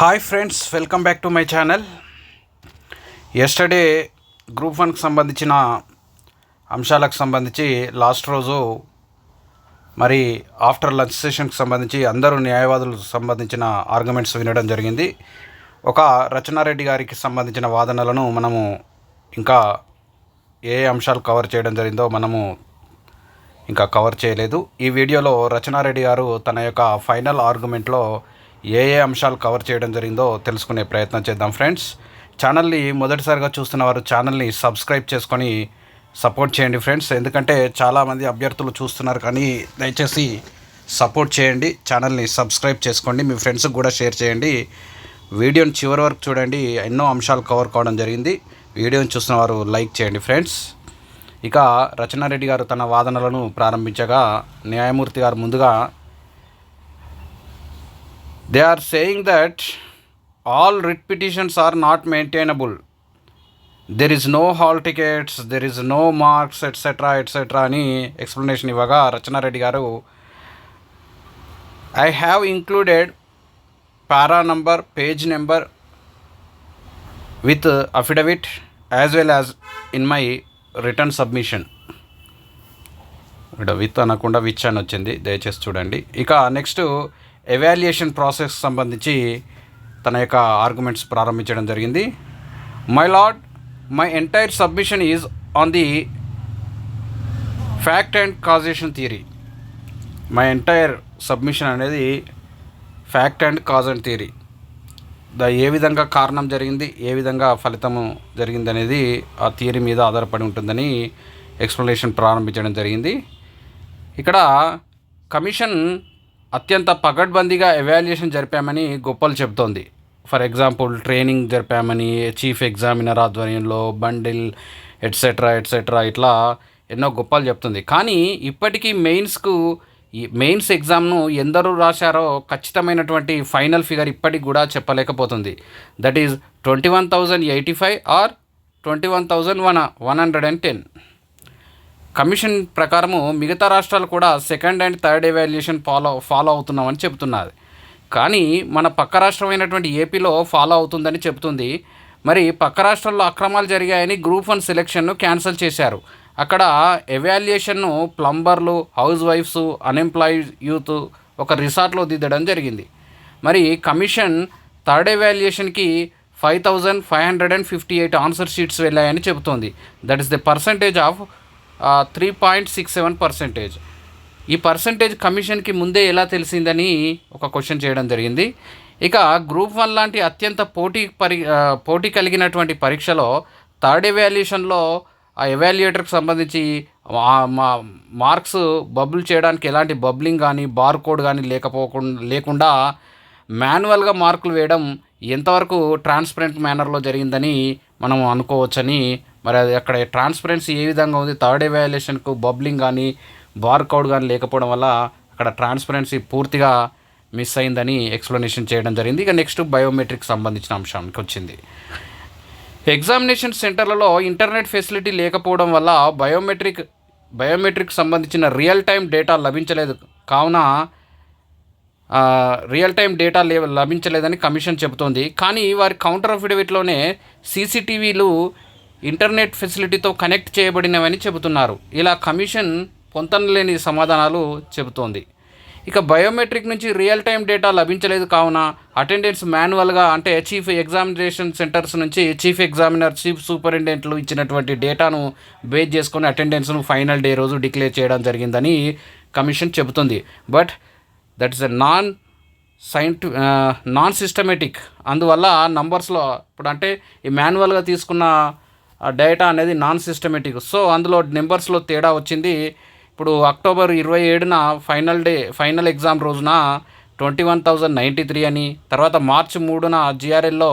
Hi friends welcome back to my channel yesterday group వన్కి సంబంధించిన అంశాలకు సంబంధించి లాస్ట్ రోజు మరి ఆఫ్టర్ లంచ్ సెషన్కి సంబంధించి అందరూ న్యాయవాదులకు సంబంధించిన ఆర్గ్యుమెంట్స్ వినడం జరిగింది. ఒక రచనారెడ్డి గారికి సంబంధించిన వాదనలను మనము ఇంకా ఏ అంశాలు కవర్ చేయడం జరిగిందో మనము ఇంకా కవర్ చేయలేదు. ఈ వీడియోలో రచనారెడ్డి గారు తన యొక్క ఫైనల్ ఆర్గ్యుమెంట్లో ఏ ఏ అంశాలు కవర్ చేయడం జరిగిందో తెలుసుకునే ప్రయత్నం చేద్దాం ఫ్రెండ్స్. ఛానల్ని మొదటిసారిగా చూస్తున్న వారు ఛానల్ని సబ్స్క్రైబ్ చేసుకొని సపోర్ట్ చేయండి ఫ్రెండ్స్. ఎందుకంటే చాలామంది అభ్యర్థులు చూస్తున్నారు కానీ దయచేసి సపోర్ట్ చేయండి ఛానల్ని సబ్స్క్రైబ్ చేసుకోండి మీ ఫ్రెండ్స్కి కూడా షేర్ చేయండి. వీడియోని చివరి వరకు చూడండి ఎన్నో అంశాలు కవర్ కావడం జరిగింది. వీడియోని చూసిన వారు లైక్ చేయండి ఫ్రెండ్స్. ఇక రచనారెడ్డి గారు తన వాదనలను ప్రారంభించగా న్యాయమూర్తి గారు ముందుగా they are saying that all writ petitions are not maintainable there is no hall tickets there is no marks etcetera etcetera అని ఎక్స్ప్లెనేషన్ ఇవ్వగా రచనారెడ్డి గారు I have included para number page number with affidavit as well as in my written submission ఇక్కడ with అనకుండా which అని వచ్చింది. దయచేసి చూడండి. ఇక నెక్స్ట్ ఎవాల్యుయేషన్ ప్రాసెస్ సంబంధించి తన యొక్క ఆర్గ్యుమెంట్స్ ప్రారంభించడం జరిగింది. My lord my entire submission is on the fact and causation theory my entire submission అనేది fact and cause and theory the ఏ విధంగా కారణం జరిగింది ఏ విధంగా ఫలితము జరిగింది అనేది ఆ థియరీ మీద ఆధారపడి ఉంటుందని ఎక్స్ప్లెనేషన్ ప్రారంభించడం జరిగింది. ఇక్కడ కమిషన్ అత్యంత పగడ్బందీగా ఎవాల్యుయేషన్ జరిపామని గొప్పలు చెబుతోంది. ఫర్ ఎగ్జాంపుల్ ట్రైనింగ్ జరిపామని చీఫ్ ఎగ్జామినర్ ఆధ్వర్యంలో బండిల్ ఎట్సెట్రా ఎట్సెట్రా ఇట్లా ఎన్నో గొప్పలు చెప్తుంది కానీ ఇప్పటికీ మెయిన్స్కు ఈ మెయిన్స్ ఎగ్జామ్ను ఎందరూ రాశారో ఖచ్చితమైనటువంటి ఫైనల్ ఫిగర్ ఇప్పటికి కూడా చెప్పలేకపోతుంది. That is twenty one thousand eighty five or twenty one thousand one one hundred and ten commission ప్రకారము మిగతా రాష్ట్రాలు కూడా second and third evaluation follow follow అవుతున్నామని చెబుతున్నది. కానీ మన పక్క రాష్ట్రమైనటువంటి ఏపీలో ఫాలో అవుతుందని చెబుతుంది. మరి పక్క రాష్ట్రాల్లో అక్రమాలు జరిగాయని గ్రూప్ వన్ సెలెక్షన్ను క్యాన్సిల్ చేశారు. అక్కడ ఎవాల్యుయేషన్ను ప్లంబర్లు హౌస్ వైఫ్స్ అన్ఎంప్లాయిడ్ యూత్ ఒక రిసార్ట్లో దిద్దడం జరిగింది. మరి commission third ఎవాల్యుయేషన్కి five thousand five hundred and fifty eight answer sheets వెళ్ళాయని చెబుతోంది. That is the percentage of three point six seven percentage ఈ పర్సంటేజ్ కమిషన్కి ముందే ఎలా తెలిసిందని ఒక క్వశ్చన్ చేయడం జరిగింది. ఇక గ్రూప్ వన్ లాంటి అత్యంత పోటీ పరి పోటీ కలిగినటువంటి పరీక్షలో థర్డ్ ఎవాల్యుయేషన్లో ఆ ఎవాల్యుయేటర్కి సంబంధించి మార్క్స్ బబుల్ చేయడానికి ఎలాంటి బబ్లింగ్ కానీ బార్ కోడ్ కానీ లేకపోకుండా లేకుండా మాన్యువల్గా మార్కులు వేయడం ఎంతవరకు ట్రాన్స్పరెంట్ మేనర్లో జరిగిందని మనం అనుకోవచ్చని మరి అది అక్కడ ట్రాన్స్పరెన్సీ ఏ విధంగా ఉంది? థర్డ్ ఎవాల్యుయేషన్కు బబ్లింగ్ కానీ బార్కోడ్ కానీ లేకపోవడం వల్ల అక్కడ ట్రాన్స్పరెన్సీ పూర్తిగా మిస్ అయిందని ఎక్స్ప్లెనేషన్ చేయడం జరిగింది. ఇక నెక్స్ట్ బయోమెట్రిక్ సంబంధించిన అంశానికి వచ్చింది. ఎగ్జామినేషన్ సెంటర్లలో ఇంటర్నెట్ ఫెసిలిటీ లేకపోవడం వల్ల బయోమెట్రిక్ బయోమెట్రిక్ సంబంధించిన రియల్ టైం డేటా లభించలేదు. కావున రియల్ టైం డేటా లభించలేదని కమిషన్ చెబుతోంది. కానీ వారి కౌంటర్ అఫిడవిట్లోనే సీసీటీవీలు ఇంటర్నెట్ ఫెసిలిటీతో కనెక్ట్ చేయబడినవని చెబుతున్నారు. ఇలా కమిషన్ పొంతనలేని సమాధానాలు చెబుతోంది. ఇక బయోమెట్రిక్ నుంచి రియల్ టైం డేటా లభించలేదు కావున అటెండెన్స్ మాన్యువల్గా అంటే చీఫ్ ఎగ్జామినేషన్ సెంటర్స్ నుంచి చీఫ్ ఎగ్జామినర్ చీఫ్ సూపరింటెండెంట్లు ఇచ్చినటువంటి డేటాను బేస్ చేసుకొని అటెండెన్స్ను ఫైనల్ డే రోజు డిక్లేర్ చేయడం జరిగిందని కమిషన్ చెబుతుంది. But that is a non సైంటి non systematic. అందువల్ల నంబర్స్లో ఇప్పుడు అంటే ఈ మాన్యువల్గా తీసుకున్న డేటా అనేది నాన్ సిస్టమేటిక్ సో అందులో నెంబర్స్లో తేడా వచ్చింది. ఇప్పుడు అక్టోబర్ ఇరవై ఏడున ఫైనల్ డే ఫైనల్ ఎగ్జామ్ రోజున twenty one thousand ninety three అని తర్వాత మార్చి మూడున జిఆర్ఎల్లో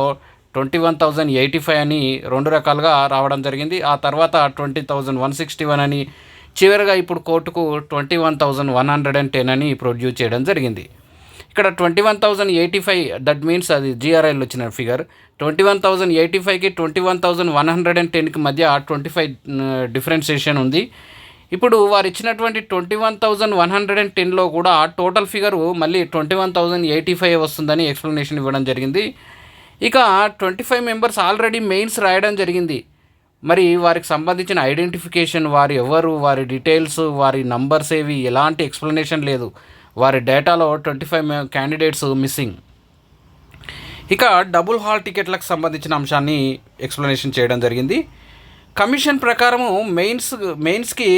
twenty one thousand eighty five అని రెండు రకాలుగా రావడం జరిగింది. ఆ తర్వాత twenty thousand one sixty one అని చివరిగా ఇప్పుడు కోర్టుకు twenty one thousand one hundred and ten అని ప్రొడ్యూస్ చేయడం జరిగింది. ఇక్కడ twenty one thousand eighty five that means అది జిఆర్ఐలో వచ్చిన figure twenty one thousand eighty ఫైవ్కి twenty one thousand one hundred and టెన్కి మధ్య ట్వంటీ ఫైవ్ డిఫరెన్సియేషన్ ఉంది. ఇప్పుడు వారు ఇచ్చినటువంటి twenty one thousand one hundred and టెన్లో కూడా టోటల్ ఫిగరు మళ్ళీ twenty one thousand eighty five వస్తుందని ఎక్స్ప్లెనేషన్ ఇవ్వడం జరిగింది. ఇక twenty five members already mains రాయడం జరిగింది. మరి వారికి సంబంధించిన ఐడెంటిఫికేషన్ వారు ఎవరు వారి డీటెయిల్స్ వారి నంబర్స్ ఏవి ఎలాంటి ఎక్స్ప్లెనేషన్ లేదు. వారి డేటాలో ట్వంటీ ఫైవ్ క్యాండిడేట్స్ మిస్సింగ్ ఇక డబుల్ హాల్ టికెట్లకు సంబంధించిన అంశాన్ని ఎక్స్ప్లెనేషన్ చేయడం జరిగింది. కమిషన్ ప్రకారము మెయిన్స్ మెయిన్స్కి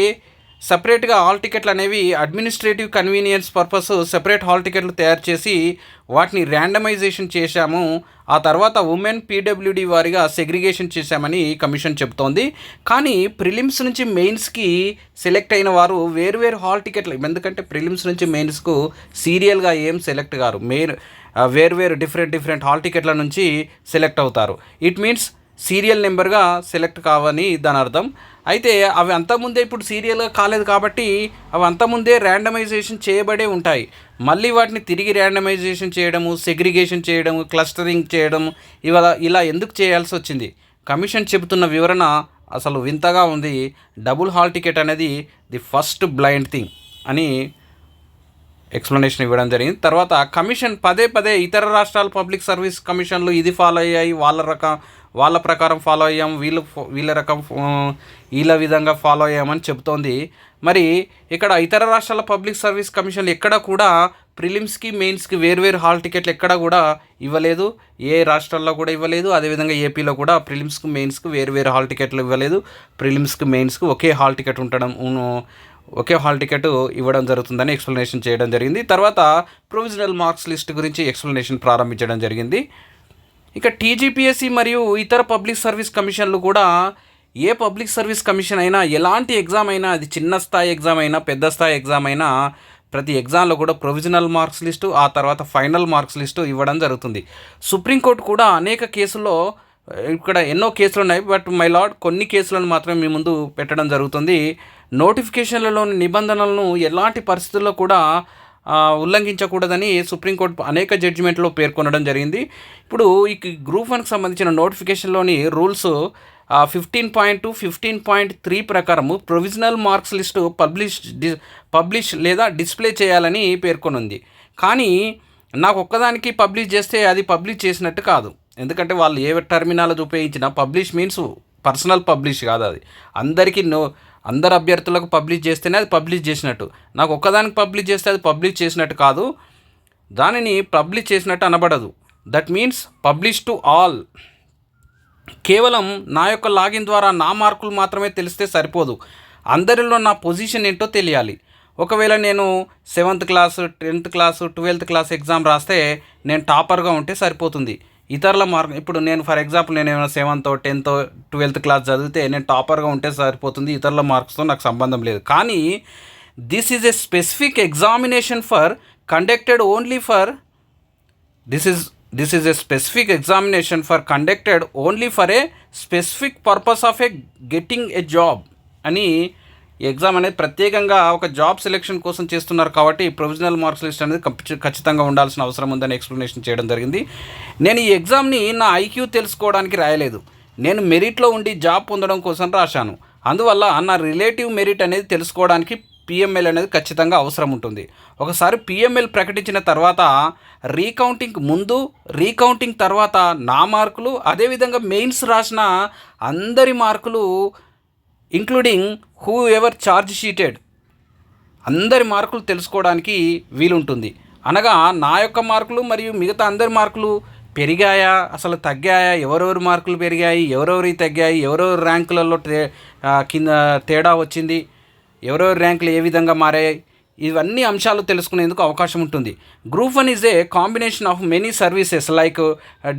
సపరేట్గా హాల్ టికెట్లు అనేవి administrative convenience purpose separate hall టికెట్లు తయారు చేసి వాటిని ర్యాండమైజేషన్ చేశాము. ఆ తర్వాత ఉమెన్ పీడబ్ల్యూడి వారిగా సెగ్రిగేషన్ చేశామని కమిషన్ చెబుతోంది. కానీ ప్రిలిమ్స్ నుంచి మెయిన్స్కి సెలెక్ట్ అయిన వారు వేరువేరు హాల్ టికెట్లు ఎందుకంటే ప్రిలిమ్స్ నుంచి మెయిన్స్కు సీరియల్గా ఏం సెలెక్ట్ కారు. మెయిన్ వేరువేరు డిఫరెంట్ డిఫరెంట్ హాల్ టికెట్ల నుంచి సెలెక్ట్ అవుతారు. ఇట్ మీన్స్ సీరియల్ నెంబర్గా సెలెక్ట్ కావని దాని అర్థం. అయితే అవి అంతకుముందే ఇప్పుడు సీరియల్గా కాలేదు కాబట్టి అవి అంతకుముందే ర్యాండమైజేషన్ చేయబడే ఉంటాయి. మళ్ళీ వాటిని తిరిగి ర్యాండమైజేషన్ చేయడము సెగ్రిగేషన్ చేయడము క్లస్టరింగ్ చేయడం ఇవాళ ఇలా ఎందుకు చేయాల్సి వచ్చింది? కమిషన్ చెబుతున్న వివరణ అసలు వింతగా ఉంది. డబుల్ హాల్ టికెట్ అనేది ది ఫస్ట్ బ్లైండ్ థింగ్ అని ఎక్స్ప్లెనేషన్ ఇవ్వడం జరిగింది. తర్వాత కమిషన్ పదే పదే ఇతర రాష్ట్రాల పబ్లిక్ సర్వీస్ కమిషన్లు ఇది ఫాలో అయ్యాయి. వాళ్ళ రకం వాళ్ళ ప్రకారం ఫాలో అయ్యాం. వీళ్ళు వీళ్ళ రకం వీళ్ళ విధంగా ఫాలో అయ్యామని చెబుతోంది మరి ఇక్కడ ఇతర రాష్ట్రాల పబ్లిక్ సర్వీస్ కమిషన్లు ఎక్కడ కూడా ప్రిలిమ్స్కి మెయిన్స్కి వేర్వేరు హాల్ టికెట్లు ఎక్కడ కూడా ఇవ్వలేదు. ఏ రాష్ట్రాల్లో కూడా ఇవ్వలేదు. అదేవిధంగా ఏపీలో కూడా ప్రిలిమ్స్కి మెయిన్స్కి వేరు హాల్ టికెట్లు ఇవ్వలేదు. ప్రిలిమ్స్కి మెయిన్స్కి ఒకే హాల్ టికెట్ ఉండడం ఒకే హాల్ టికెట్ ఇవ్వడం జరుగుతుందని ఎక్స్ప్లెనేషన్ చేయడం జరిగింది. తర్వాత ప్రొవిజనల్ మార్క్స్ లిస్ట్ గురించి ఎక్స్ప్లెనేషన్ ప్రారంభించడం జరిగింది. ఇక టీజీపీఎస్సీ మరియు ఇతర పబ్లిక్ సర్వీస్ కమిషన్లు కూడా ఏ పబ్లిక్ సర్వీస్ కమిషన్ అయినా ఎలాంటి ఎగ్జామ్ అయినా అది చిన్న స్థాయి ఎగ్జామ్ అయినా పెద్ద స్థాయి ఎగ్జామ్ అయినా ప్రతి ఎగ్జామ్లో కూడా ప్రొవిజనల్ మార్క్స్ లిస్టు ఆ తర్వాత ఫైనల్ మార్క్స్ లిస్టు ఇవ్వడం జరుగుతుంది. సుప్రీంకోర్టు కూడా అనేక కేసుల్లో ఇక్కడ ఎన్నో కేసులు ఉన్నాయి బట్ మై లార్డ్ కొన్ని కేసులను మాత్రమే మీ ముందు పెట్టడం జరుగుతుంది. నోటిఫికేషన్లలోని నిబంధనలను ఎలాంటి పరిస్థితుల్లో కూడా ఉల్లంఘించకూడదని సుప్రీంకోర్టు అనేక జడ్జిమెంట్లో పేర్కొనడం జరిగింది. ఇప్పుడు ఈ గ్రూప్ వన్కి సంబంధించిన నోటిఫికేషన్లోని rules fifteen point two fifteen point three ప్రకారము provisional marks list published publish లేదా డిస్ప్లే చేయాలని పేర్కొనుంది. కానీ నాకు ఒక్కదానికి పబ్లిష్ చేస్తే అది పబ్లిష్ చేసినట్టు కాదు. ఎందుకంటే వాళ్ళు ఏ టర్మినాలజీ ఉపయోగించినా పబ్లిష్ మీన్స్ పర్సనల్ పబ్లిష్ కాదు అది. అందరికీ నో అందరు అభ్యర్థులకు పబ్లిష్ చేస్తేనే అది పబ్లిష్ చేసినట్టు. నాకు ఒక్కదానికి పబ్లిష్ చేస్తే అది పబ్లిష్ చేసినట్టు కాదు. దానిని పబ్లిష్ చేసినట్టు అనబడదు. That means publish to all కేవలం నా యొక్క లాగిన్ ద్వారా నా మార్కులు మాత్రమే తెలిస్తే సరిపోదు. అందరిలో నా పొజిషన్ ఏంటో తెలియాలి. ఒకవేళ నేను seventh class tenth class twelfth class exam రాస్తే నేను టాపర్గా ఉంటే సరిపోతుంది. ఇతరుల మార్క్ ఇప్పుడు నేను ఫర్ ఎగ్జాంపుల్ నేను ఏమైనా సెవెంత్ టెన్త్ ట్వెల్త్ క్లాస్ చదివితే నేను టాపర్గా ఉంటే సరిపోతుంది ఇతరుల మార్క్స్తో నాకు సంబంధం లేదు. కానీ this is a specific examination for conducted only for this is this is a specific examination for conducted only for a specific purpose of a getting a job అని ఈ ఎగ్జామ్ అనేది ప్రత్యేకంగా ఒక జాబ్ సెలెక్షన్ కోసం చేస్తున్నారు కాబట్టి provisional marks list అనేది ఖచ్చితంగా ఉండాల్సిన అవసరం ఉందని ఎక్స్ప్లెనేషన్ చేయడం జరిగింది. నేను ఈ ఎగ్జామ్ని నా ఐక్యూ తెలుసుకోవడానికి రాయలేదు. నేను మెరిట్లో ఉండి జాబ్ పొందడం కోసం రాశాను. అందువల్ల నా రిలేటివ్ మెరిట్ అనేది తెలుసుకోవడానికి పిఎంఎల్ అనేది ఖచ్చితంగా అవసరం ఉంటుంది. ఒకసారి పిఎంఎల్ ప్రకటించిన తర్వాత రీకౌంటింగ్ ముందు రీకౌంటింగ్ తర్వాత నా మార్కులు అదేవిధంగా మెయిన్స్ రాసిన అందరి మార్కులు including whoever charge sheeted అందరి మార్కులు తెలుసుకోవడానికి వీలుంటుంది. అనగా నా యొక్క మార్కులు మరియు మిగతా అందరి మార్కులు పెరిగాయా? అసలు తగ్గాయా? ఎవరెవరి మార్కులు పెరిగాయి? ఎవరెవరి తగ్గాయి? ఎవరెవరి ర్యాంకులలో కింద తేడా వచ్చింది? ఎవరెవరి ర్యాంకులు ఏ విధంగా మారాయి? ఇవన్నీ అంశాలు తెలుసుకునేందుకు అవకాశం ఉంటుంది. Group one is a combination of many services like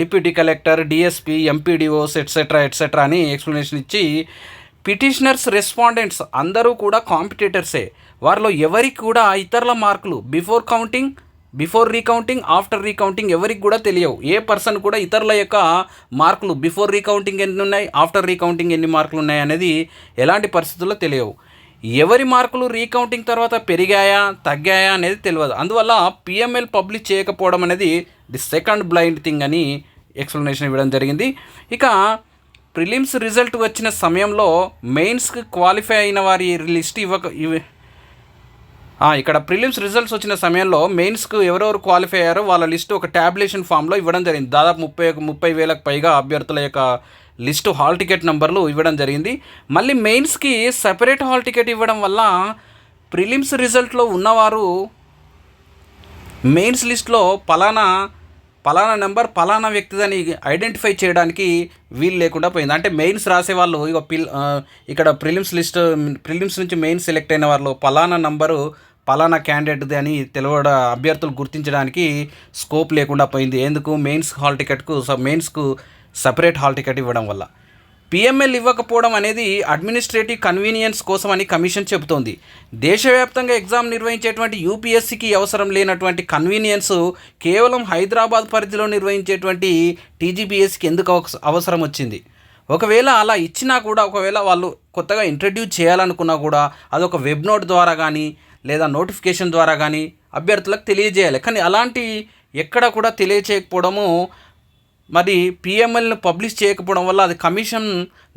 deputy collector DSP MPDOs etcetera etcetera అని ఎక్స్ప్లెనేషన్ ఇచ్చి పిటిషనర్స్ రెస్పాండెంట్స్ అందరూ కూడా కాంపిటేటర్సే. వారిలో ఎవరికి కూడా ఇతరుల మార్కులు before counting before recounting after recounting ఎవరికి కూడా తెలియవు. ఏ పర్సన్ కూడా ఇతరుల యొక్క మార్కులు బిఫోర్ రీకౌంటింగ్ ఎన్ని ఉన్నాయి ఆఫ్టర్ రీకౌంటింగ్ ఎన్ని మార్కులు ఉన్నాయి అనేది ఎలాంటి పరిస్థితుల్లో తెలియవు. ఎవరి మార్కులు రీకౌంటింగ్ తర్వాత పెరిగాయా తగ్గాయా అనేది తెలియదు. అందువల్ల పిఎంఎల్ పబ్లిష్ చేయకపోవడం అనేది ది సెకండ్ బ్లైండ్ థింగ్ అని ఎక్స్ప్లెనేషన్ ఇవ్వడం జరిగింది. ఇక ప్రిలిమ్స్ రిజల్ట్ వచ్చిన సమయంలో మెయిన్స్కి క్వాలిఫై అయిన వారి లిస్ట్ ఇవ్వక ఇవి ఇక్కడ ప్రిలిమ్స్ రిజల్ట్స్ వచ్చిన సమయంలో మెయిన్స్కు ఎవరెవరు క్వాలిఫై అయ్యారో వాళ్ళ లిస్టు ఒక ట్యాబ్లేషన్ ఫామ్లో ఇవ్వడం జరిగింది. దాదాపు ముప్పై ముప్పై వేలకు పైగా అభ్యర్థుల యొక్క లిస్టు హాల్ టికెట్ నెంబర్లు ఇవ్వడం జరిగింది. మళ్ళీ మెయిన్స్కి సెపరేట్ హాల్ టికెట్ ఇవ్వడం వల్ల ప్రిలిమ్స్ రిజల్ట్లో ఉన్నవారు మెయిన్స్ లిస్ట్లో పలానా పలానా నెంబర్ పలానా వ్యక్తిదని ఐడెంటిఫై చేయడానికి వీలు లేకుండా పోయింది. అంటే మెయిన్స్ రాసే వాళ్ళు ఇక పిల్ ఇక్కడ ప్రిలిమ్స్ లిస్ట్ ప్రిలిమ్స్ నుంచి మెయిన్ సెలెక్ట్ అయిన వాళ్ళు పలానా నంబరు పలానా క్యాండిడేట్ది అని తెలవడ అభ్యర్థులు గుర్తించడానికి స్కోప్ లేకుండా పోయింది. ఎందుకు? మెయిన్స్ హాల్ టికెట్కు మెయిన్స్కు సపరేట్ హాల్ టికెట్ ఇవ్వడం వల్ల. పిఎంఎల్ ఇవ్వకపోవడం అనేది అడ్మినిస్ట్రేటివ్ కన్వీనియన్స్ కోసం అని కమిషన్ చెబుతోంది. దేశవ్యాప్తంగా ఎగ్జామ్ నిర్వహించేటువంటి యూపీఎస్సికి అవసరం లేనటువంటి కన్వీనియన్స్ కేవలం హైదరాబాద్ పరిధిలో నిర్వహించేటువంటి టీజీపీఎస్సికి ఎందుకు అవస- అవసరం వచ్చింది? ఒకవేళ అలా ఇచ్చినా కూడా ఒకవేళ వాళ్ళు కొత్తగా ఇంట్రడ్యూస్ చేయాలనుకున్నా కూడా అదొక వెబ్ నోట్ ద్వారా కానీ లేదా నోటిఫికేషన్ ద్వారా కానీ అభ్యర్థులకు తెలియజేయాలి. కానీ అలాంటి ఎక్కడ కూడా తెలియచేయకపోవడము మరి పిఎంఎల్ను పబ్లిష్ చేయకపోవడం వల్ల అది కమిషన్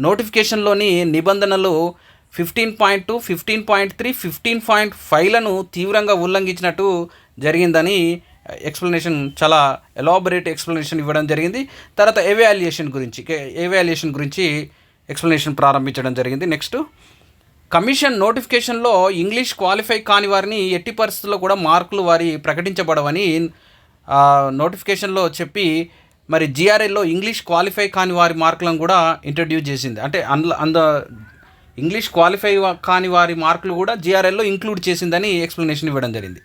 నోటిఫికేషన్లోని నిబంధనలు fifteen point two fifteen point three fifteen point ఫైవ్లను తీవ్రంగా ఉల్లంఘించినట్టు జరిగిందని ఎక్స్ప్లెనేషన్ చాలా ఎలాబొరేట్ ఎక్స్ప్లెనేషన్ ఇవ్వడం జరిగింది. తర్వాత ఎవాల్యుయేషన్ గురించి ఎవాల్యుయేషన్ గురించి ఎక్స్ప్లెనేషన్ ప్రారంభించడం జరిగింది. నెక్స్ట్ కమిషన్ నోటిఫికేషన్లో ఇంగ్లీష్ క్వాలిఫై కాని వారిని ఎట్టి పరిస్థితుల్లో కూడా మార్కులు వారి ప్రకటించబడవని నోటిఫికేషన్లో చెప్పి మరి జిఆర్ఎల్లో ఇంగ్లీష్ క్వాలిఫై కాని వారి మార్కులను కూడా ఇంట్రడ్యూస్ చేసింది. అంటే అందులో అంద ఇంగ్లీష్ క్వాలిఫై కాని వారి మార్కులు కూడా జిఆర్ఎల్లో ఇంక్లూడ్ చేసిందని ఎక్స్ప్లెనేషన్ ఇవ్వడం జరిగింది.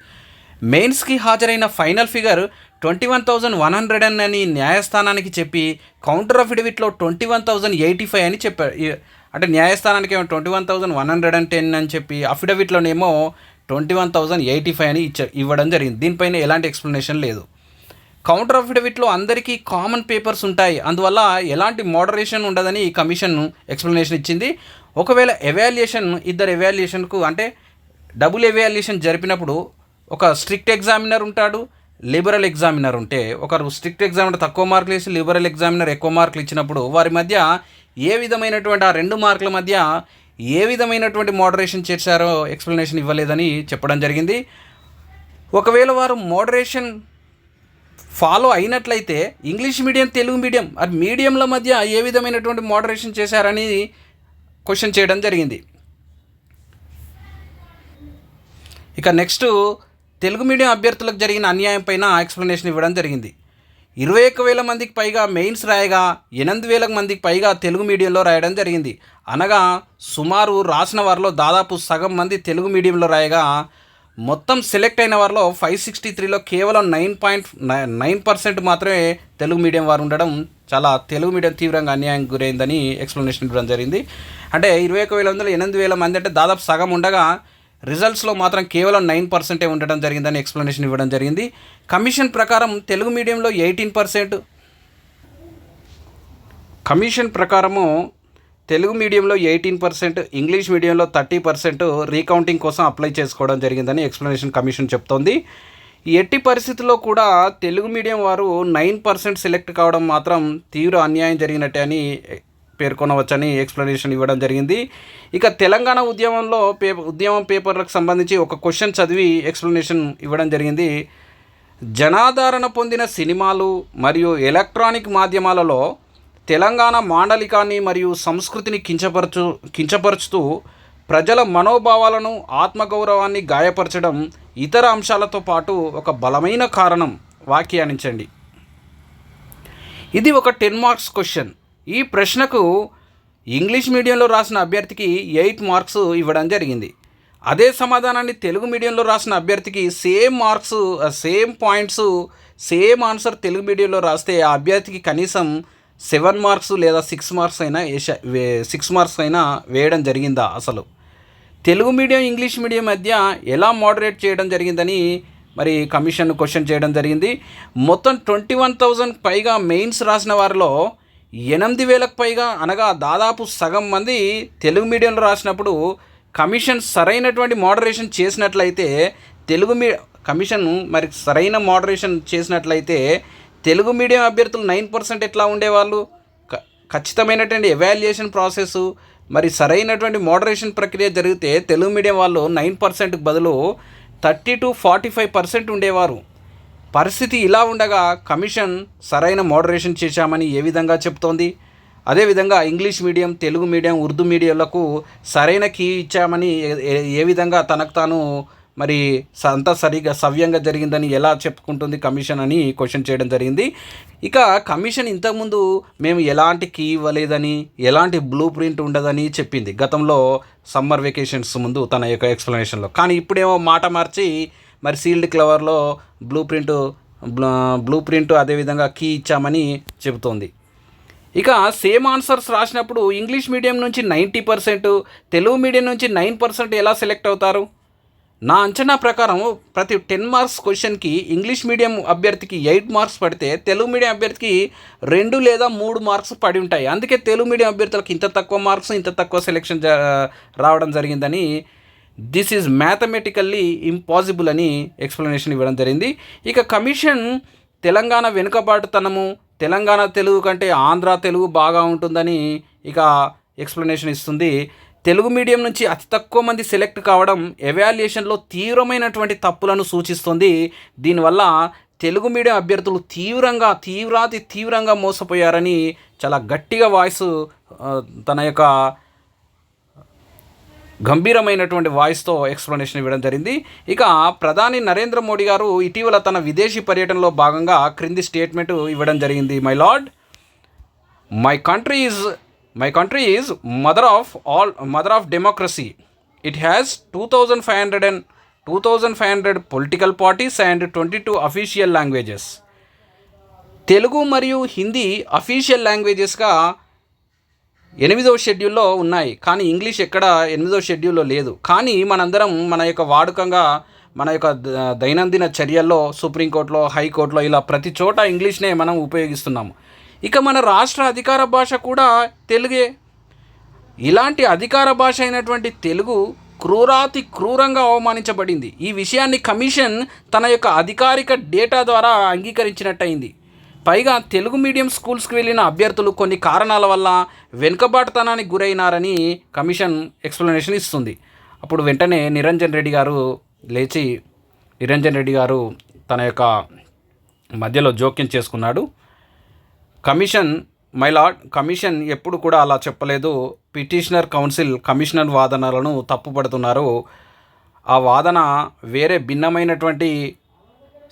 మెయిన్స్కి హాజరైన final figure twenty one thousand one hundred అని న్యాయస్థానానికి చెప్పి counter అఫిడవిట్లో twenty one thousand eighty five అని చెప్పారు అంటే న్యాయస్థానానికి ఏమో twenty one thousand one hundred and ten అని చెప్పి అఫిడవిట్లోనేమో twenty one thousand eighty five అని ఇచ్చ ఇవ్వడం జరిగింది. దీనిపైన ఎలాంటి ఎక్స్ప్లెనేషన్ లేదు. కౌంటర్ అఫిడవిట్లో అందరికీ కామన్ పేపర్స్ ఉంటాయి. అందువల్ల ఎలాంటి మోడరేషన్ ఉండదని ఈ కమిషన్ ఎక్స్ప్లెనేషన్ ఇచ్చింది. ఒకవేళ ఎవాల్యుయేషన్ ఇద్దరు ఎవాల్యుయేషన్కు అంటే డబుల్ ఎవాల్యుయేషన్ జరిపినప్పుడు ఒక స్ట్రిక్ట్ ఎగ్జామినర్ ఉంటాడు లిబరల్ ఎగ్జామినర్ ఉంటే ఒకరు స్ట్రిక్ట్ ఎగ్జామినర్ తక్కువ మార్కులు వేసి లిబరల్ ఎగ్జామినర్ ఎక్కువ మార్కులు ఇచ్చినప్పుడు వారి మధ్య ఏ విధమైనటువంటి ఆ రెండు మార్కుల మధ్య ఏ విధమైనటువంటి మోడరేషన్ చేశారో ఎక్స్ప్లెనేషన్ ఇవ్వలేదని చెప్పడం జరిగింది. ఒకవేళ వారు మోడరేషన్ ఫాలో అయినట్లయితే ఇంగ్లీష్ మీడియం తెలుగు మీడియం అది మీడియంల మధ్య ఏ విధమైనటువంటి మోడరేషన్ చేశారని క్వశ్చన్ చేయడం జరిగింది. ఇక నెక్స్ట్ తెలుగు మీడియం అభ్యర్థులకు జరిగిన అన్యాయం పైన ఎక్స్ప్లెనేషన్ ఇవ్వడం జరిగింది. ఇరవై ఒక్క వేల మందికి పైగా మెయిన్స్ రాయగా ఎనిమిది వేల మందికి పైగా తెలుగు మీడియంలో రాయడం జరిగింది. అనగా సుమారు రాసిన వారిలో దాదాపు సగం మంది తెలుగు మీడియంలో రాయగా మొత్తం సెలెక్ట్ అయిన వారిలో ఫైవ్ సిక్స్టీ త్రీలో కేవలం నైన్ పాయింట్ నైన్ పర్సెంట్ మాత్రమే తెలుగు మీడియం వారు ఉండడం చాలా తెలుగు మీడియం తీవ్రంగా అన్యాయం గురైందని ఎక్స్ప్లెనేషన్ ఇవ్వడం జరిగింది. అంటే ఇరవై ఒక వేల వందల ఎనిమిది వేల మంది అంటే దాదాపు సగం ఉండగా రిజల్ట్స్లో మాత్రం కేవలం నైన్ పర్సెంటే ఉండడం జరిగిందని ఎక్స్ప్లెనేషన్ ఇవ్వడం జరిగింది. కమిషన్ ప్రకారం తెలుగు మీడియంలో ఎయిటీన్ పర్సెంట్ కమిషన్ ప్రకారము తెలుగు మీడియంలో ఎయిటీన్ పర్సెంట్ ఇంగ్లీష్ మీడియంలో థర్టీ పర్సెంట్ రీకౌంటింగ్ కోసం అప్లై చేసుకోవడం జరిగిందని ఎక్స్ప్లెనేషన్ కమిషన్ చెప్తోంది. ఎట్టి పరిస్థితుల్లో కూడా తెలుగు మీడియం వారు నైన్ పర్సెంట్ సెలెక్ట్ కావడం మాత్రం తీవ్ర అన్యాయం జరిగినట్టే అని పేర్కొనవచ్చని ఎక్స్ప్లెనేషన్ ఇవ్వడం జరిగింది. ఇక తెలంగాణ ఉద్యమంలో పే ఉద్యమం పేపర్లకు సంబంధించి ఒక క్వశ్చన్ చదివి ఎక్స్ప్లెనేషన్ ఇవ్వడం జరిగింది. జనాదరణ పొందిన సినిమాలు మరియు ఎలక్ట్రానిక్ మాధ్యమాలలో తెలంగాణ మాండలికాన్ని మరియు సంస్కృతిని కించపరచు కించపరుచుతూ ప్రజల మనోభావాలను ఆత్మగౌరవాన్ని గాయపరచడం ఇతర అంశాలతో పాటు ఒక బలమైన కారణం వ్యాఖ్యానించండి. ఇది ఒక టెన్ మార్క్స్ క్వశ్చన్. ఈ ప్రశ్నకు ఇంగ్లీష్ మీడియంలో రాసిన అభ్యర్థికి ఎయిట్ మార్క్స్ ఇవ్వడం జరిగింది. అదే సమాధానాన్ని తెలుగు మీడియంలో రాసిన అభ్యర్థికి same marks same points same answer Telugu మీడియంలో రాస్తే ఆ అభ్యర్థికి కనీసం సెవెన్ మార్క్స్ లేదా సిక్స్ మార్క్స్ అయినా వేసా సిక్స్ మార్క్స్ అయినా వేయడం జరిగిందా అసలు? తెలుగు మీడియం ఇంగ్లీష్ మీడియం మధ్య ఎలా మోడరేట్ చేయడం జరిగిందని మరి కమిషన్ క్వశ్చన్ చేయడం జరిగింది. మొత్తం ట్వంటీ వన్ థౌజండ్ పైగా మెయిన్స్ రాసిన వారిలో ఎనిమిది వేలకు పైగా అనగా దాదాపు సగం మంది తెలుగు మీడియంలో రాసినప్పుడు కమిషన్ సరైనటువంటి మోడరేషన్ చేసినట్లయితే తెలుగు మీ కమిషన్ మరి సరైన మోడరేషన్ చేసినట్లయితే తెలుగు మీడియం అభ్యర్థులు నైన్ పర్సెంట్ ఎట్లా ఉండేవాళ్ళు? క- ఖచ్చితమైనటువంటి ఎవాల్యుయేషన్ ప్రాసెస్ మరి సరైనటువంటి మోడరేషన్ ప్రక్రియ జరిగితే తెలుగు మీడియం వాళ్ళు నైన్ పర్సెంట్కి బదులు thirty to forty five percent ఉండేవారు. పరిస్థితి ఇలా ఉండగా కమిషన్ సరైన మోడరేషన్ చేశామని ఏ విధంగా చెప్తోంది? అదేవిధంగా English medium Telugu medium Urdu మీడియంలకు సరైన కీ ఇచ్చామని ఏ విధంగా తనకు తాను మరి అంతా సరిగా సవ్యంగా జరిగిందని ఎలా చెప్పుకుంటుంది కమిషన్ అని క్వశ్చన్ చేయడం జరిగింది. ఇక కమిషన్ ఇంతకుముందు మేము ఎలాంటి కీ ఇవ్వలేదని ఎలాంటి బ్లూ ప్రింట్ ఉండదని చెప్పింది. గతంలో సమ్మర్ వెకేషన్స్ ముందు తన యొక్క ఎక్స్ప్లెనేషన్లో కానీ ఇప్పుడేమో మాట మార్చి మరి సీల్డ్ క్లవర్లో బ్లూ ప్రింట్ బ్లూ ప్రింట్ అదేవిధంగా కీ ఇచ్చామని చెబుతోంది. ఇక సేమ్ ఆన్సర్స్ రాసినప్పుడు ఇంగ్లీష్ మీడియం నుంచి నైంటీ పర్సెంట్ తెలుగు మీడియం నుంచి నైన్ పర్సెంట్ ఎలా సెలెక్ట్ అవుతారు? నా అంచనా ప్రకారం ప్రతి టెన్ మార్క్స్ క్వశ్చన్కి ఇంగ్లీష్ మీడియం అభ్యర్థికి ఎయిట్ మార్క్స్ పడితే తెలుగు మీడియం అభ్యర్థికి రెండు లేదా మూడు మార్క్స్ పడి ఉంటాయి. అందుకే తెలుగు మీడియం అభ్యర్థులకు ఇంత తక్కువ మార్క్స్ ఇంత తక్కువ సెలెక్షన్ జ రావడం జరిగిందని దిస్ ఈజ్ మ్యాథమెటికల్లీ ఇంపాసిబుల్ అని ఎక్స్ప్లెనేషన్ ఇవ్వడం జరిగింది. ఇక కమిషన్ తెలంగాణ వెనుకబాటుతనము తెలంగాణ తెలుగు కంటే ఆంధ్ర తెలుగు బాగా ఉంటుందని ఇక ఎక్స్ప్లెనేషన్ ఇస్తుంది. తెలుగు మీడియం నుంచి అతి తక్కువ మంది సెలెక్ట్ కావడం ఎవాల్యుయేషన్లో తీవ్రమైనటువంటి తప్పులను సూచిస్తుంది. దీనివల్ల తెలుగు మీడియం అభ్యర్థులు తీవ్రంగా తీవ్రాతి తీవ్రంగా మోసపోయారని చాలా గట్టిగా వాయిస్ తన యొక్క గంభీరమైనటువంటి వాయిస్తో ఎక్స్ప్లెనేషన్ ఇవ్వడం జరిగింది. ఇక ప్రధాని నరేంద్ర మోడీ గారు ఇటీవల తన విదేశీ పర్యటనలో భాగంగా క్రింది స్టేట్మెంట్ ఇవ్వడం జరిగింది. My lord my country is my country is mother of all mother of democracy it has two thousand five hundred and two thousand five hundred political parties and twenty two official languages Telugu మరియు Hindi official లాంగ్వేజెస్గా ఎనిమిదవ షెడ్యూల్లో ఉన్నాయి. కానీ English ఎక్కడ ఎనిమిదవ షెడ్యూల్లో లేదు. కానీ మనందరం మన యొక్క వాడుకంగా మన యొక్క దైనందిన చర్యల్లో సుప్రీంకోర్టులో హైకోర్టులో ఇలా ప్రతి చోట ఇంగ్లీష్నే మనం ఉపయోగిస్తున్నాము. ఇక మన రాష్ట్ర అధికార భాష కూడా తెలుగే. ఇలాంటి అధికార భాష అయినటువంటి తెలుగు క్రూరాతి క్రూరంగా అవమానించబడింది. ఈ విషయాన్ని కమిషన్ తన యొక్క అధికారిక డేటా ద్వారా అంగీకరించినట్టయింది. పైగా తెలుగు మీడియం స్కూల్స్కి వెళ్ళిన అభ్యర్థులు కొన్ని కారణాల వల్ల వెనుకబాటుతనానికి గురైనారని కమిషన్ ఎక్స్ప్లెనేషన్ ఇస్తుంది. అప్పుడు వెంటనే నిరంజన్ రెడ్డి గారు లేచి నిరంజన్ రెడ్డి గారు తన యొక్క మధ్యలో జోక్యం చేసుకున్నాడు. కమిషన్ మైలాడ్ కమిషన్ ఎప్పుడు కూడా అలా చెప్పలేదు. పిటిషనర్ కౌన్సిల్ కమిషనర్ వాదనలను తప్పుపడుతున్నారు. ఆ వాదన వేరే భిన్నమైనటువంటి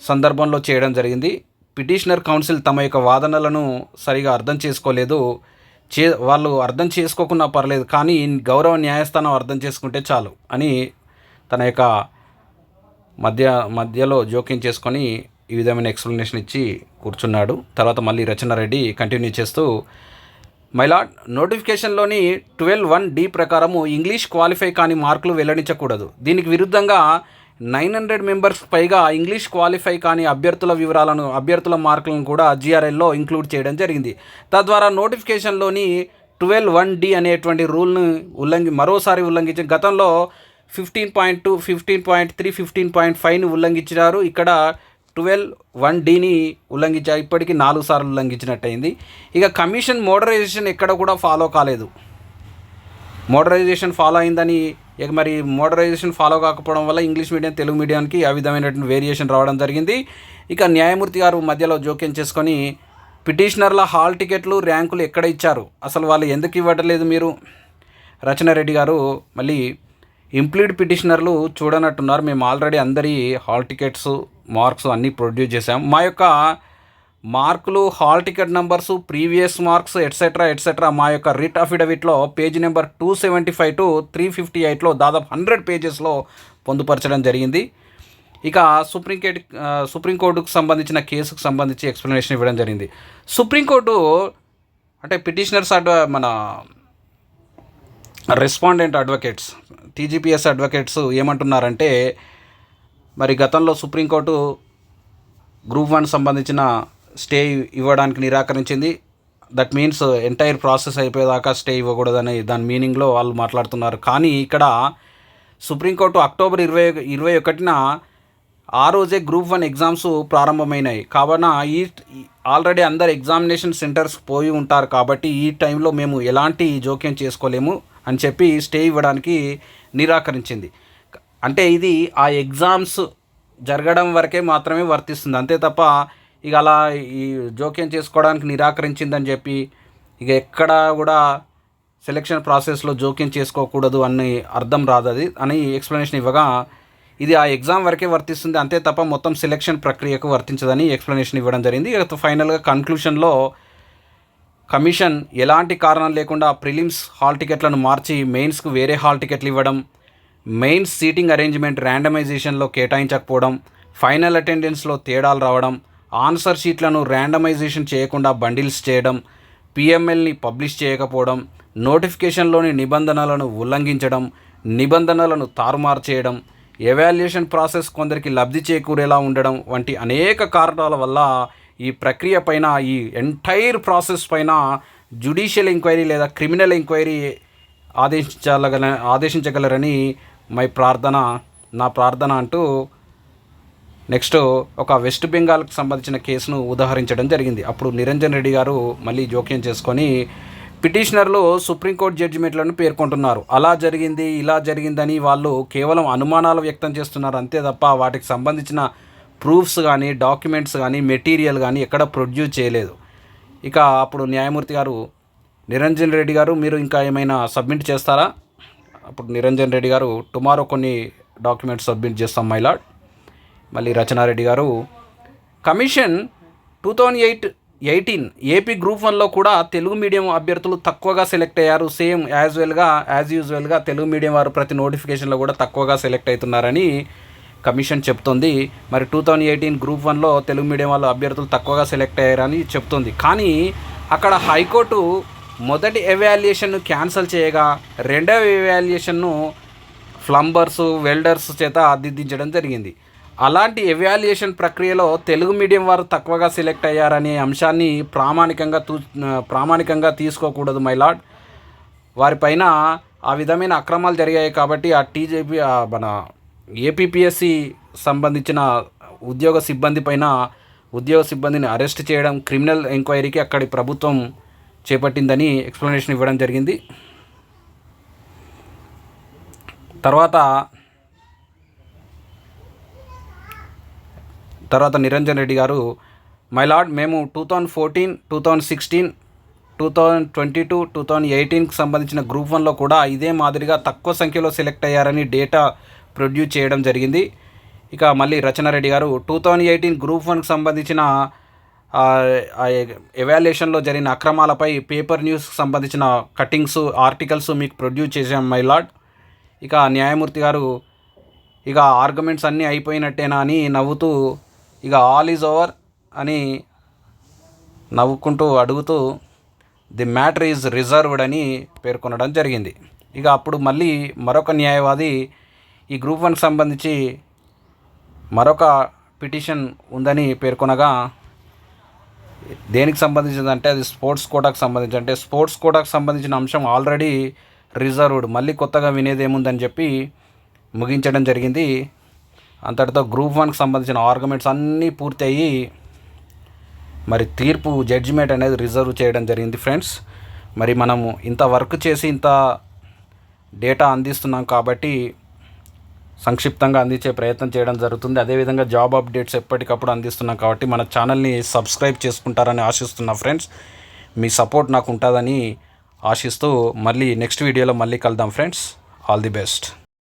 సందర్భంలో చేయడం జరిగింది. పిటిషనర్ కౌన్సిల్ తమ యొక్క వాదనలను సరిగా అర్థం చేసుకోలేదు. చే వాళ్ళు అర్థం చేసుకోకున్నా పర్లేదు కానీ గౌరవ న్యాయస్థానం అర్థం చేసుకుంటే చాలు అని తన యొక్క మధ్య మధ్యలో జోక్యం చేసుకొని ఈ విధమైన ఎక్స్ప్లెనేషన్ ఇచ్చి కూర్చున్నాడు. తర్వాత మళ్ళీ రచనారెడ్డి కంటిన్యూ చేస్తూ మైలాడ్ నోటిఫికేషన్లోని ట్వెల్వ్ వన్ డి ప్రకారము ఇంగ్లీష్ క్వాలిఫై కాని మార్కులు వెల్లడించకూడదు. దీనికి విరుద్ధంగా నైన్ హండ్రెడ్ మెంబర్స్ పైగా ఇంగ్లీష్ క్వాలిఫై కాని అభ్యర్థుల వివరాలను అభ్యర్థుల మార్కులను కూడా జిఆర్ఎల్లో ఇంక్లూడ్ చేయడం జరిగింది. తద్వారా నోటిఫికేషన్లోని ట్వెల్వ్ వన్ డి అనేటువంటి రూల్ను ఉల్లంఘి మరోసారి ఉల్లంఘించి గతంలో fifteen point two fifteen point three fifteen point ఫైవ్ని ఉల్లంఘించారు ఇక్కడ ట్వెల్వ్ వన్ డీని ఉల్లంఘించారు ఇప్పటికీ నాలుగు సార్లు ఉల్లంఘించినట్టయింది. ఇక కమిషన్ మోడరైజేషన్ ఎక్కడ కూడా ఫాలో కాలేదు. మోడరైజేషన్ ఫాలో అయిందని ఇక మరి మోడరైజేషన్ ఫాలో కాకపోవడం వల్ల ఇంగ్లీష్ మీడియం తెలుగు మీడియానికి ఆ విధమైనటువంటి వేరియేషన్ రావడం జరిగింది. ఇక న్యాయమూర్తి గారు మధ్యలో జోక్యం చేసుకొని పిటిషనర్ల హాల్ టికెట్లు ర్యాంకులు ఎక్కడ ఇచ్చారు? అసలు వాళ్ళు ఎందుకు ఇవ్వట్లేదు మీరు? రచనారెడ్డి గారు మళ్ళీ ఇంప్లీడ్ పిటిషనర్లు చూడనట్టున్నారు. మేము ఆల్రెడీ అందరి హాల్ టికెట్స్ మార్క్స్ అన్నీ ప్రొడ్యూస్ చేసాం మా యొక్క మార్కులు hall ticket numbers previous marks etcetera etcetera మా యొక్క writ అఫిడవిట్లో page number two seventy five to three fifty ఎయిట్లో దాదాపు హండ్రెడ్ పేజెస్లో పొందుపరచడం జరిగింది. ఇక సుప్రీం సుప్రీంకోర్టుకు సంబంధించిన కేసుకు సంబంధించి ఎక్స్ప్లెనేషన్ ఇవ్వడం జరిగింది. సుప్రీంకోర్టు అంటే పిటిషనర్స్ అడ్వ మన రెస్పాండెంట్ అడ్వకేట్స్ టీజీపీఎస్ అడ్వకేట్స్ ఏమంటున్నారంటే మరి గతంలో సుప్రీంకోర్టు గ్రూప్ వన్ సంబంధించిన స్టే ఇవ్వడానికి నిరాకరించింది. దట్ మీన్స్ ఎంటైర్ ప్రాసెస్ అయిపోయేదాకా స్టే ఇవ్వకూడదని దాని మీనింగ్లో వాళ్ళు మాట్లాడుతున్నారు. కానీ ఇక్కడ సుప్రీంకోర్టు అక్టోబర్ ఇరవై ఇరవై ఒకటిన ఆ రోజే గ్రూప్ వన్ ఎగ్జామ్స్ ప్రారంభమైనాయి. కావున ఈ ఆల్రెడీ అందరు ఎగ్జామినేషన్ సెంటర్స్ పోయి ఉంటారు కాబట్టి ఈ టైంలో మేము ఎలాంటి జోక్యం చేసుకోలేము అని చెప్పి స్టే ఇవ్వడానికి నిరాకరించింది. అంటే ఇది ఆ ఎగ్జామ్స్ జరగడం వరకే మాత్రమే వర్తిస్తుంది. అంతే తప్ప ఇక అలా ఈ జోక్యం చేసుకోవడానికి నిరాకరించిందని చెప్పి ఇక ఎక్కడ కూడా సెలక్షన్ ప్రాసెస్లో జోక్యం చేసుకోకూడదు అని అర్థం రాదు అది అని ఎక్స్ప్లెనేషన్ ఇవ్వగా ఇది ఆ ఎగ్జామ్ వరకే వర్తిస్తుంది. అంతే తప్ప మొత్తం సెలక్షన్ ప్రక్రియకు వర్తించదని ఎక్స్ప్లెనేషన్ ఇవ్వడం జరిగింది. ఇక ఫైనల్గా కన్క్లూషన్లో కమిషన్ ఎలాంటి కారణం లేకుండా ప్రిలిమ్స్ హాల్ టికెట్లను మార్చి మెయిన్స్కు వేరే హాల్ టికెట్లు ఇవ్వడం మెయిన్ సీటింగ్ అరేంజ్మెంట్ ర్యాండమైజేషన్లో కేటాయించకపోవడం ఫైనల్ అటెండెన్స్లో తేడాలు రావడం ఆన్సర్ షీట్లను ర్యాండమైజేషన్ చేయకుండా బండిల్స్ చేయడం పిఎంఎల్ని పబ్లిష్ చేయకపోవడం నోటిఫికేషన్లోని నిబంధనలను ఉల్లంఘించడం నిబంధనలను తారుమారు చేయడం ఎవాల్యుయేషన్ ప్రాసెస్ కొందరికి లబ్ధి చేకూరేలా ఉండడం వంటి అనేక కారణాల వల్ల ఈ ప్రక్రియ పైన ఈ ఎంటైర్ ప్రాసెస్ పైన జుడిషియల్ ఎంక్వైరీ లేదా క్రిమినల్ ఎంక్వైరీ ఆదేశించగల ఆదేశించగలరని మై ప్రార్థన నా ప్రార్థన అంటూ నెక్స్ట్ ఒక వెస్ట్ బెంగాల్కి సంబంధించిన కేసును ఉదాహరించడం జరిగింది. అప్పుడు నిరంజన్ రెడ్డి గారు మళ్ళీ జోక్యం చేసుకొని పిటిషనర్లు సుప్రీంకోర్టు జడ్జిమెంట్లను పేర్కొంటున్నారు. అలా జరిగింది ఇలా జరిగిందని వాళ్ళు కేవలం అనుమానాలు వ్యక్తం చేస్తున్నారు. అంతే తప్ప వాటికి సంబంధించిన ప్రూఫ్స్ కానీ డాక్యుమెంట్స్ కానీ మెటీరియల్ కానీ ఎక్కడ ప్రొడ్యూస్ చేయలేదు. ఇక అప్పుడు న్యాయమూర్తి గారు నిరంజన్ రెడ్డి గారు మీరు ఇంకా ఏమైనా సబ్మిట్ చేస్తారా? అప్పుడు నిరంజన్ రెడ్డి గారు టుమారో కొన్ని డాక్యుమెంట్స్ సబ్మిట్ చేస్తాం మైలాడ్ మళ్ళీ Rachana Reddy garu commission two thousand eight eighteen AP group వన్లో కూడా తెలుగు మీడియం అభ్యర్థులు తక్కువగా సెలెక్ట్ అయ్యారు. సేమ్ యాజ్ వెల్గా యాజ్ యూజువల్గా తెలుగు మీడియం వారు ప్రతి నోటిఫికేషన్లో కూడా తక్కువగా సెలెక్ట్ అవుతున్నారని కమిషన్ చెప్తుంది. మరి టూ థౌజండ్ ఎయిటీన్ గ్రూప్ వన్లో తెలుగు మీడియం వాళ్ళ అభ్యర్థులు తక్కువగా సెలెక్ట్ అయ్యారని చెప్తుంది. కానీ అక్కడ హైకోర్టు మొదటి ఎవాల్యుయేషన్ను క్యాన్సిల్ చేయగా రెండవ ఎవాల్యుయేషన్ను ఫ్లంబర్స్ వెల్డర్స్ చేత దిద్దించడం జరిగింది. అలాంటి ఎవాల్యుయేషన్ ప్రక్రియలో తెలుగు మీడియం వారు తక్కువగా సెలెక్ట్ అయ్యారనే అంశాన్ని ప్రామాణికంగా తూ ప్రామాణికంగా తీసుకోకూడదు మైలాడ్ వారిపైన ఆ విధమైన అక్రమాలు జరిగాయి కాబట్టి ఆ టీజేపీ మన ఏపీపీఎస్సి సంబంధించిన ఉద్యోగ సిబ్బంది పైన ఉద్యోగ సిబ్బందిని అరెస్ట్ చేయడం క్రిమినల్ ఎంక్వైరీకి అక్కడి ప్రభుత్వం చేపట్టిందని ఎక్స్ప్లెనేషన్ ఇవ్వడం జరిగింది. తర్వాత తర్వాత నిరంజన్ రెడ్డి గారు మై లార్డ్ మేము two thousand fourteen two thousand sixteen two thousand twenty two two thousand ఎయిటీన్కి సంబంధించిన గ్రూప్ వన్లో కూడా ఇదే మాదిరిగా తక్కువ సంఖ్యలో సెలెక్ట్ అయ్యారని డేటా ప్రొడ్యూస్ చేయడం జరిగింది. ఇక మళ్ళీ రచనారెడ్డి గారు టూ థౌజండ్ ఎయిటీన్ గ్రూప్ వన్కి సంబంధించిన ఎవాల్యుయేషన్లో జరిగిన అక్రమాలపై పేపర్ న్యూస్కి సంబంధించిన కట్టింగ్స్ ఆర్టికల్స్ మీకు ప్రొడ్యూస్ చేసాం మై లాడ్ ఇక న్యాయమూర్తి గారు ఇక ఆర్గ్యుమెంట్స్ అన్నీ అయిపోయినట్టేనా అని నవ్వుతూ ఇక ఆల్ ఈజ్ ఓవర్ అని నవ్వుకుంటూ అడుగుతూ ది మ్యాటర్ ఈజ్ రిజర్వ్డ్ అని పేర్కొనడం జరిగింది. ఇక అప్పుడు మళ్ళీ మరొక న్యాయవాది ఈ గ్రూప్ వన్కి సంబంధించి మరొక పిటిషన్ ఉందని పేర్కొనగా దేనికి సంబంధించింది అంటే అది స్పోర్ట్స్ కోటాకు సంబంధించి అంటే స్పోర్ట్స్ కోటాకు సంబంధించిన అంశం ఆల్రెడీ రిజర్వ్డ్. మళ్ళీ కొత్తగా వినేదేముందని చెప్పి ముగించడం జరిగింది. అంతటితో గ్రూప్ వన్కి సంబంధించిన ఆర్గ్యుమెంట్స్ అన్నీ పూర్తి అయ్యి మరి తీర్పు జడ్జిమెంట్ అనేది రిజర్వ్ చేయడం జరిగింది ఫ్రెండ్స్. మరి మనము ఇంత వర్క్ చేసి ఇంత డేటా అందిస్తున్నాం కాబట్టి సంక్షిప్తంగా అందించే ప్రయత్నం చేయడం జరుగుతుంది. అదేవిధంగా జాబ్ అప్డేట్స్ ఎప్పటికప్పుడు అందిస్తున్నాం కాబట్టి మన ఛానల్ని సబ్స్క్రైబ్ చేసుకుంటారని ఆశిస్తున్నా ఫ్రెండ్స్. మీ సపోర్ట్ నాకు ఉంటుందని ఆశిస్తూ మళ్ళీ నెక్స్ట్ వీడియోలో మళ్ళీ కలుద్దాం ఫ్రెండ్స్. All the best.